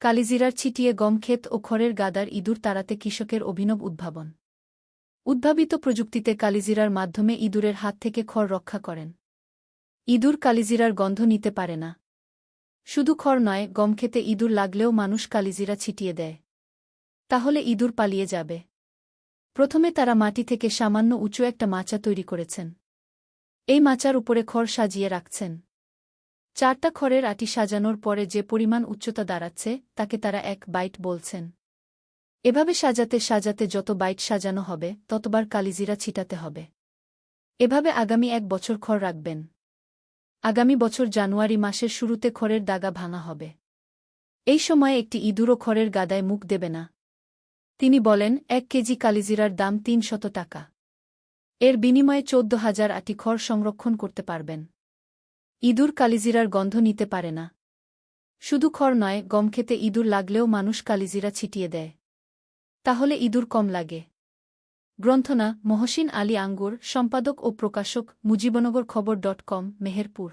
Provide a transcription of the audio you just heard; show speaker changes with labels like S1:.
S1: কালিজিরার ছিটিয়ে গম ক্ষেত ও খড়ের গাদার ইঁদুর তাড়াতে কৃষকের অভিনব উদ্ভাবন। উদ্ভাবিত প্রযুক্তিতে কালিজিরার মাধ্যমে ইঁদুরের হাত থেকে খড় রক্ষা করেন। ইঁদুর কালিজিরার গন্ধ নিতে পারে না। শুধু খড় নয়, গম ইঁদুর লাগলেও মানুষ কালিজিরা ছিটিয়ে দেয়। তাহলে ইঁদুর পালিয়ে যাবে। প্রথমে তারা মাটি থেকে সামান্য উঁচু একটা মাচা তৈরি করেছেন। এই মাচার উপরে খড় সাজিয়ে রাখছেন। চারটা খড়ের আটি সাজানোর পরে যে পরিমাণ উচ্চতা দাঁড়াচ্ছে, তাকে তারা এক বাইট বলছেন। এভাবে সাজাতে সাজাতে যত বাইট সাজানো হবে, ততবার কালিজিরা ছিটাতে হবে। এভাবে আগামী এক বছর খড় রাখবেন। আগামী বছর জানুয়ারি মাসের শুরুতে খড়ের দাগা ভাঙা হবে। এই সময়ে একটি ইঁদুরও খড়ের গাদায় মুখ দেবে না। তিনি বলেন, এক কেজি কালিজিরার দাম তিনশত টাকা। এর বিনিময়ে চোদ্দ হাজার আটি খড় সংরক্ষণ করতে পারবেন। ইঁদুর কালিজিরার গন্ধ নিতে পারে না। শুধু খড় নয়, গম খেতে ইঁদুর লাগলেও মানুষ কালিজিরা ছিটিয়ে দেয়। তাহলে ইঁদুর কম লাগে। গ্রন্থনা, মহসিন আলী আঙ্গুর, সম্পাদক ও প্রকাশক, মুজিবনগর খবর ডট কম, মেহেরপুর।